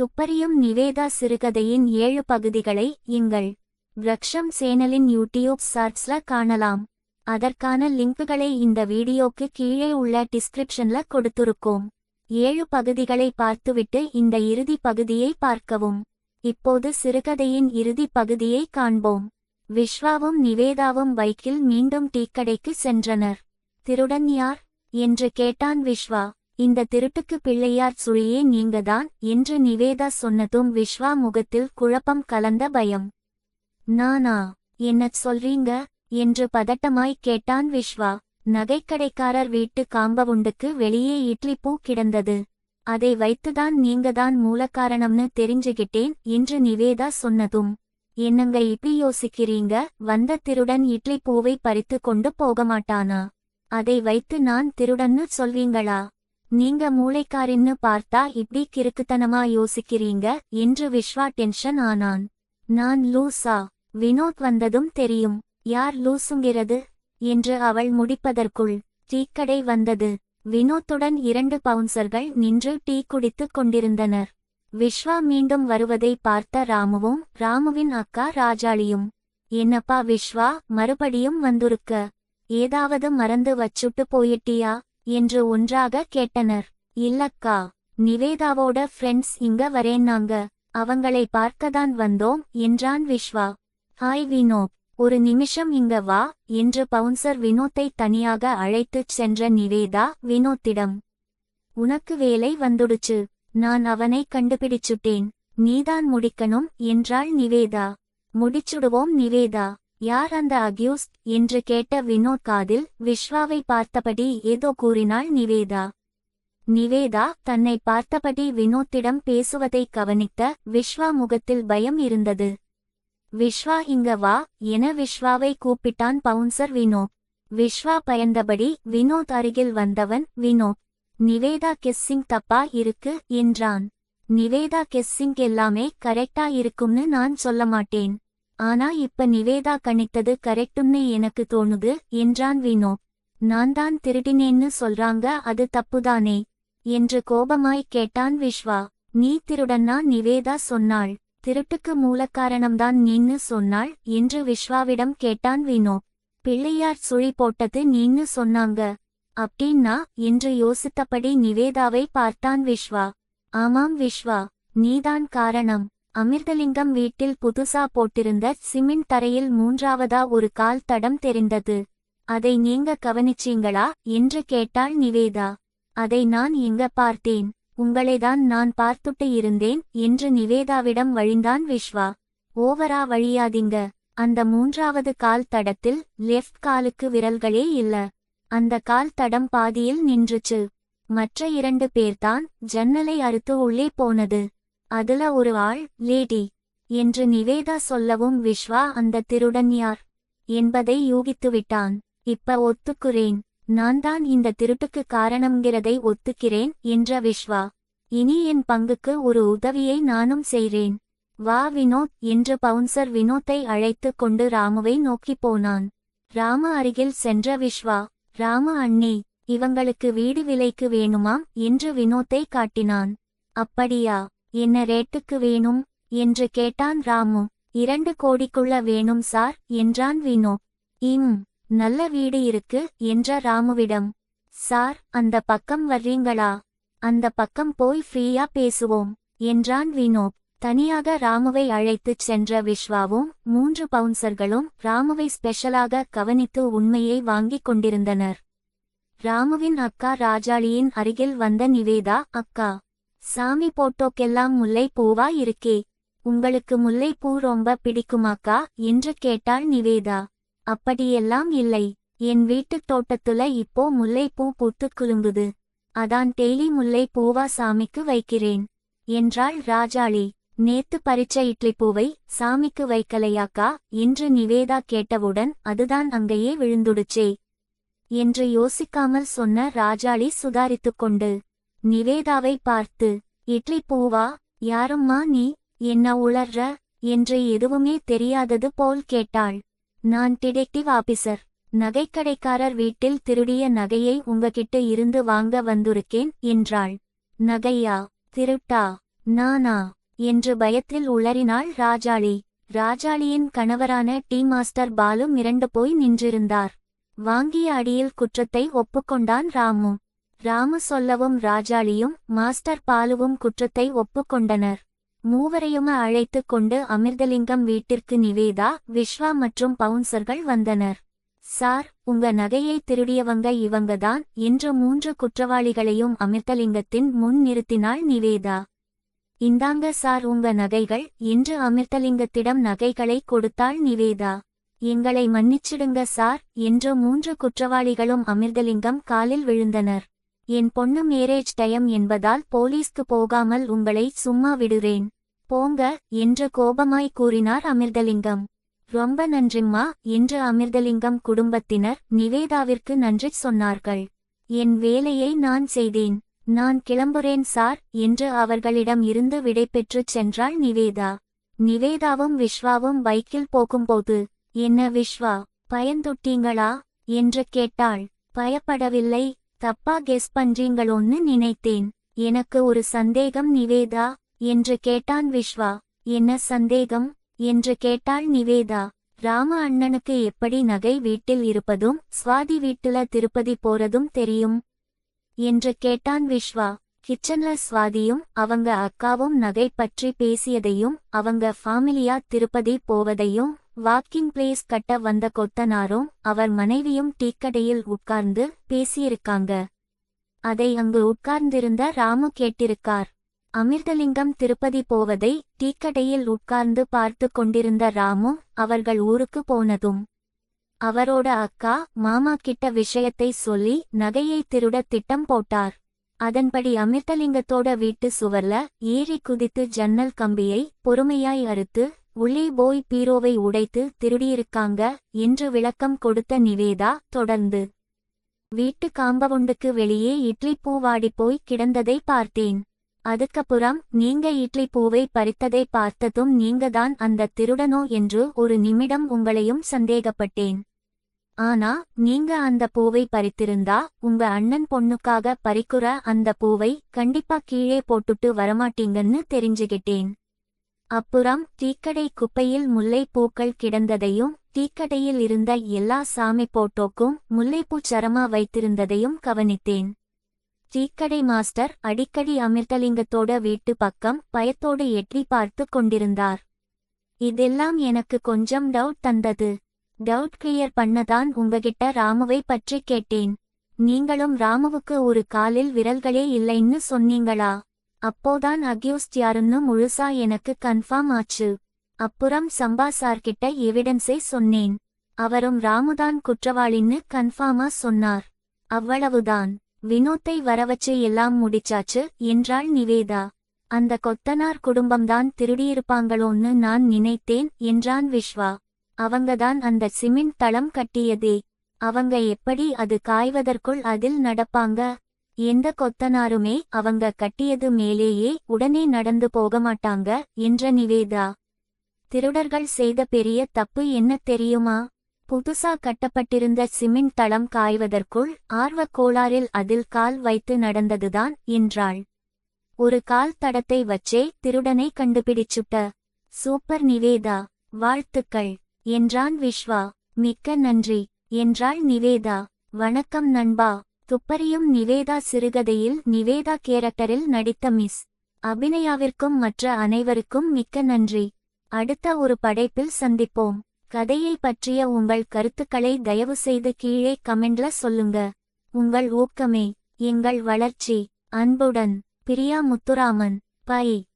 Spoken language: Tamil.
துப்பறியும் நிவேதா சிறுகதையின் ஏழு பகுதிகளை எங்கள் விரக்ஷம் சேனலின் யூடியூப் சர்ச்ல காணலாம். அதற்கான லிங்குகளை இந்த வீடியோக்கு கீழே உள்ள டிஸ்கிரிப்ஷன்ல கொடுத்துருக்கோம். ஏழு பகுதிகளை பார்த்துவிட்டு இந்த இறுதி பகுதியை பார்க்கவும். இப்போது சிறுகதையின் இறுதி பகுதியை காண்போம். விஸ்வாவும் நிவேதாவும் பைக்கில் மீண்டும் டீக்கடைக்கு சென்றனர். திருடன் யார்? என்று கேட்டான் விஸ்வா இந்த திருட்டுக்கு பிள்ளையார் சுழியே நீங்கதான் என்று நிவேதா சொன்னதும் விஸ்வா முகத்தில் குழப்பம் கலந்த பயம். நானா? என்ன சொல்றீங்க? என்று பதட்டமாய் கேட்டான் விஸ்வா நகைக்கடைக்காரர் வீட்டு காம்பவுண்டுக்கு வெளியே இட்லிப்பூ பூ கிடந்தது. அதை வைத்துதான் நீங்கதான் மூலக்காரணம்னு தெரிஞ்சுகிட்டேன் என்று நிவேதா சொன்னதும். என்னங்க இப்படி யோசிக்கிறீங்க? வந்த திருடன் இட்லி பூவை பறித்து கொண்டு போக மாட்டானா அதை வைத்து நான் திருடன்னு சொல்வீங்களா? நீங்க மூளைக்காரின்னு பார்த்தா இப்படி கிறுக்குத்தனமா யோசிக்கிறீங்க? என்று விஸ்வா டென்ஷன் ஆனான். நான் லூசா. வினோத் வந்ததும் தெரியும். யார் லூசுங்கிறது? என்று அவள் முடிப்பதற்குள் டீக்கடை வந்தது. வினோத்துடன் இரண்டு பவுன்சர்கள் நின்று டீ குடித்துக் கொண்டிருந்தனர். விஸ்வா மீண்டும் வருவதை பார்த்த ராமுவும் ராமுவின் அக்கா ராஜாளியும் என்னப்பா விஸ்வா மறுபடியும் வந்துருக்க? ஏதாவது மறந்து வச்சுட்டு போயிட்டியா? என்று ஒன்றாக கேட்டனர். இல்லக்கா நிவேதாவோட ஃப்ரெண்ட்ஸ் இங்க வரேன்னாங்க அவங்களை பார்க்கதான் வந்தோம் என்றான் விஸ்வா ஹாய் வினோத் ஒரு நிமிஷம் இங்க வா என்று பவுன்சர் வினோத்தை தனியாக அழைத்துச் சென்ற நிவேதா வினோத்திடம். உனக்கு வேலை வந்துடுச்சு. நான் அவனை கண்டுபிடிச்சுட்டேன். நீதான் முடிக்கணும் என்றாள் நிவேதா. முடிச்சுடுவோம் நிவேதா. யார் அந்த அக்யூஸ்ட்? என்று கேட்ட வினோத் காதில் விஸ்வாவை பார்த்தபடி ஏதோ கூறினாள் நிவேதா. நிவேதா தன்னை பார்த்தபடி வினோத்திடம் பேசுவதை கவனித்த விஸ்வா முகத்தில் பயம் இருந்தது. விஸ்வா இங்க வா என விஸ்வாவை கூப்பிட்டான் பவுன்சர் வினோத். விஸ்வா பயந்தபடி வினோத் அருகில் வந்தவன் வினோத். நிவேதா கெஸ்ஸிங் தப்பா இருக்கு என்றான். நிவேதா கெஸ்ஸிங் எல்லாமே கரெக்டா இருக்கும்னு நான் சொல்ல மாட்டேன். ஆனா இப்ப நிவேதா கணித்தது கரெக்டும்னு எனக்கு தோணுது என்றான் வினோ. நான் தான் திருடினேன்னு சொல்றாங்க அது தப்புதானே என்று கோபமாய் கேட்டான் விஸ்வா நீ திருடன்னா நிவேதா சொன்னாள். திருட்டுக்கு மூலக்காரணம்தான் நீன்னு சொன்னாள் என்று விஸ்வாவிடம் கேட்டான் வினோ. பிள்ளையார் சுழி போட்டது நீன்னு சொன்னாங்க அப்படின்னா என்று யோசித்தபடி நிவேதாவை பார்த்தான் விஸ்வா ஆமாம் விஸ்வா நீதான் காரணம். அமிர்தலிங்கம் வீட்டில் புதுசா போட்டிருந்த சிமெண்ட் தரையில் மூன்றாவதா ஒரு கால் தடம் தெரிந்தது. அதை நீங்க கவனிச்சீங்களா? என்று கேட்டாள் நிவேதா. அதை நான் இங்க பார்த்தேன்? உங்களைதான் நான் பார்த்துட்டு இருந்தேன் என்று நிவேதாவிடம் வழிந்தான் விஸ்வா ஓவரா வழியாதீங்க. அந்த மூன்றாவது கால் தடத்தில் லெஃப்ட் காலுக்கு விரல்களே இல்ல. அந்த கால் தடம் பாதியில் நின்றுச்சு. மற்ற இரண்டு பேர்தான் ஜன்னலை அறுத்து உள்ளே போனது. அதுல ஒரு ஆள் லேடி என்று நிவேதா சொல்லவும் விஸ்வா அந்த திருடன் யார் என்பதை யூகித்துவிட்டான் இப்ப ஒத்துக்குறேன். நான் தான் இந்த திருட்டுக்கு காரணம்ங்கிறதை ஒத்துக்கிறேன் என்ற விஸ்வா இனி என் பங்குக்கு ஒரு உதவியை நானும் செய்றேன். வா வினோத் என்று பவுன்சர் வினோத்தை அழைத்துக் கொண்டு ராமுவை நோக்கிப் போனான். ராம அருகில் சென்ற விஸ்வா ராம அண்ணே இவங்களுக்கு வீடு விலைக்கு வேணுமாம் என்று வினோத்தை காட்டினான். அப்படியா? என்ன ரேட்டுக்கு வேணும்? என்று கேட்டான் ராமு. இரண்டு கோடிக்குள்ள வேணும் சார் என்றான் வினோத் இம் நல்ல வீடு இருக்கு என்ற ராமுவிடம். சார் அந்த பக்கம் வர்றீங்களா? அந்த பக்கம் போய் ஃப்ரீயா பேசுவோம் என்றான் வினோப் தனியாக ராமுவை அழைத்துச் சென்ற விஸ்வாவும் மூன்று பவுன்சர்களும் ராமுவை ஸ்பெஷலாக கவனித்து உண்மையை வாங்கிக் கொண்டிருந்தனர். ராமுவின் அக்கா ராஜாளியின் அருகில் வந்த நிவேதா அக்கா. சாமி போட்டோக்கெல்லாம் முல்லை பூவா இருக்கே. உங்களுக்கு முல்லைப்பூ ரொம்ப பிடிக்குமாக்கா? என்று கேட்டாள் நிவேதா. அப்படியெல்லாம் இல்லை. என் வீட்டுத் தோட்டத்துல இப்போ முல்லைப்பூ பூ பூத்து குலுங்குது. அதான் டெய்லி முல்லை பூவா சாமிக்கு வைக்கிறேன். என்றாள் ராஜாளி. நேத்து பறிச்ச இட்லிப்பூவை சாமிக்கு வைக்கலையாக்கா? என்று நிவேதா கேட்டவுடன் அதுதான் அங்கேயே விழுந்துடுச்சே. என்று யோசிக்காமல் சொன்ன ராஜாளி சுதாரித்துக் கொண்டு நிவேதாவை பார்த்து இட்லி பூவா? யாரும்மா நீ? என்ன உளர்ற? என்று எதுவுமே தெரியாதது போல் கேட்டாள். நான் டிடெக்டிவ் ஆபீசர். நகைக்கடைக்காரர் வீட்டில் திருடிய நகையை உங்ககிட்ட இருந்து வாங்க வந்திருக்கேன் என்றாள். நகையா? திருட்டா? நானா? என்று பயத்தில் உளறினாள் ராஜாளி. ராஜாளியின் கணவரான டீ மாஸ்டர் பாலு மிரண்டு போய் நின்றிருந்தார். வாங்கிய அடியில் குற்றத்தை ஒப்புக்கொண்டான் ராமு. ராமு சொல்லவும் ராஜாளியும் மாஸ்டர் பாலுவும் குற்றத்தை ஒப்புக்கொண்டனர். மூவரையும அழைத்துக் கொண்டு அமிர்தலிங்கம் வீட்டிற்கு நிவேதா விஸ்வா மற்றும் பவுன்சர்கள் வந்தனர். சார் உங்க நகையை திருடியவங்க இவங்கதான். என்று மூன்று குற்றவாளிகளையும் அமிர்தலிங்கத்தின் முன் நிறுத்தினாள் நிவேதா. இந்தாங்க சார் உங்க நகைகள். என்று அமிர்தலிங்கத்திடம் நகைகளை கொடுத்தாள் நிவேதா. எங்களை மன்னிச்சிடுங்க சார். என்று மூன்று குற்றவாளிகளும் அமிர்தலிங்கம் காலில் விழுந்தனர். என் பொண்ணு மேரேஜ் டயம் என்பதால் போலீஸ்க்கு போகாமல் உங்களை சும்மா விடுறேன். போங்க என்று கோபமாய் கூறினார் அமிர்தலிங்கம். ரொம்ப நன்றிம்மா என்று அமிர்தலிங்கம் குடும்பத்தினர் நிவேதாவிற்கு நன்றி சொன்னார்கள். என் வேலையை நான் செய்தேன். நான் கிளம்புறேன் சார் என்று அவர்களிடம் இருந்து விடைபெற்றுச் சென்றாள் நிவேதா. நிவேதாவும் விஸ்வாவும் பைக்கில் போகும்போது என்ன விஸ்வா பயந்துட்டீங்களா? என்று கேட்டாள். பயப்படவில்லை தப்பா கெஸ் பண்றீங்களோன்னு நினைத்தேன். எனக்கு ஒரு சந்தேகம் நிவேதா? என்று கேட்டான் விஸ்வா என்ன சந்தேகம்? என்று கேட்டாள் நிவேதா. ராம அண்ணனுக்கு எப்படி நகை வீட்டில் இருப்பதும் ஸ்வாதி வீட்டுல திருப்பதி போறதும் தெரியும்? என்று கேட்டான் விஸ்வா கிச்சன்ல சுவாதியும் அவங்க அக்காவும் நகை பற்றி பேசியதையும் அவங்க ஃபேமிலியா திருப்பதி போவதையும் வாக்கிங் பிளேஸ் கட்ட வந்த கொத்தனாரும் அவர் மனைவியும் டீக்கடையில் உட்கார்ந்து பேசியிருக்காங்க. அதை அங்கு உட்கார்ந்திருந்த ராமு கேட்டிருக்கார். அமிர்தலிங்கம் திருப்பதி போவதை டீக்கடையில் உட்கார்ந்து பார்த்து கொண்டிருந்த ராமு அவர்கள் ஊருக்கு போனதும். அவரோட அக்கா மாமா கிட்ட விஷயத்தை சொல்லி நகையை திருட திட்டம் போட்டார். அதன்படி அமிர்தலிங்கத்தோட வீட்டு சுவர்ல ஏறி குதித்து ஜன்னல் கம்பியை பொறுமையாய் அறுத்து உள்ளே போய் பீரோவை உடைத்து திருடியிருக்காங்க என்று விளக்கம் கொடுத்த நிவேதா தொடர்ந்து. வீட்டு காம்பவுண்டுக்கு வெளியே இட்லி பூ போய் கிடந்ததை பார்த்தேன். அதுக்கப்புறம் நீங்க இட்லி பூவை பறித்ததை பார்த்ததும் நீங்கதான் அந்த திருடனோ? என்று ஒரு நிமிடம் உங்களையும் சந்தேகப்பட்டேன். ஆனா நீங்க அந்த பூவை பறித்திருந்தா உங்க அண்ணன் பொண்ணுக்காக பறிக்குற அந்த பூவை கண்டிப்பா கீழே போட்டுட்டு வரமாட்டீங்கன்னு தெரிஞ்சுகிட்டேன். அப்புறம் தீக்கடை குப்பையில் முல்லைப்பூக்கள் கிடந்ததையும் தீக்கடையில் இருந்த எல்லா சாமி போட்டோக்கும் முல்லைப்பூ சரமா வைத்திருந்ததையும் கவனித்தேன். தீக்கடை மாஸ்டர் அடிக்கடி அமிர்தலிங்கத்தோட வீட்டு பக்கம் பயத்தோடு எட்டி பார்த்து கொண்டிருந்தார். இதெல்லாம் எனக்கு கொஞ்சம் டவுட் தந்தது. டவுட் கிளியர் பண்ணதான் உங்ககிட்ட ராமுவை பற்றி கேட்டேன். நீங்களும் ராமுவுக்கு ஒரு காலில் விரல்களே இல்லைன்னு சொன்னீங்களா? அப்போதான் அக்யூஸ்ட் யாருன்னு முழுசா எனக்கு கன்ஃபார்ம் ஆச்சு. அப்புறம் சம்பா சார்கிட்ட எவிடன்ஸை சொன்னேன். அவரும் ராமுதான் குற்றவாளின்னு கன்ஃபார்மா சொன்னார். அவ்வளவுதான். வினோத்தை வரவச்சு எல்லாம் முடிச்சாச்சு என்றாள் நிவேதா. அந்த கொத்தனார் குடும்பம்தான் திருடியிருப்பாங்களோன்னு நான் நினைத்தேன் என்றான் விஸ்வா அவங்கதான் அந்த சிமெண்ட் தளம் கட்டியதே. அவங்க எப்படி அது காய்வதற்குள் அதில் நடப்பாங்க? எந்த கொத்தனாருமே அவங்க கட்டியது மேலேயே உடனே நடந்து போக மாட்டாங்க என்ற நிவேதா. திருடர்கள் செய்த பெரிய தப்பு என்ன தெரியுமா? புதுசா கட்டப்பட்டிருந்த சிமெண்ட் தளம் காய்வதற்குள் ஆர்வக் கோளாறில் அதில் கால் வைத்து நடந்ததுதான் என்றாள். ஒரு கால் தடத்தை வச்சே திருடனை கண்டுபிடிச்சுட்ட. சூப்பர் நிவேதா வாழ்த்துக்கள் என்றான் விஸ்வா மிக்க நன்றி என்றாள் நிவேதா. வணக்கம் நண்பா. துப்பறியும் நிவேதா சிறுகதையில் நிவேதா கேரக்டரில் நடித்த மிஸ். அபிநயாவிற்கும் மற்ற அனைவருக்கும் மிக்க நன்றி. அடுத்த ஒரு படைப்பில் சந்திப்போம். கதையை பற்றிய உங்கள் கருத்துக்களை தயவுசெய்து கீழே கமெண்ட்ல சொல்லுங்க. உங்கள் ஊக்கமே. எங்கள் வளர்ச்சி. அன்புடன். பிரியா முத்துராமன். பை.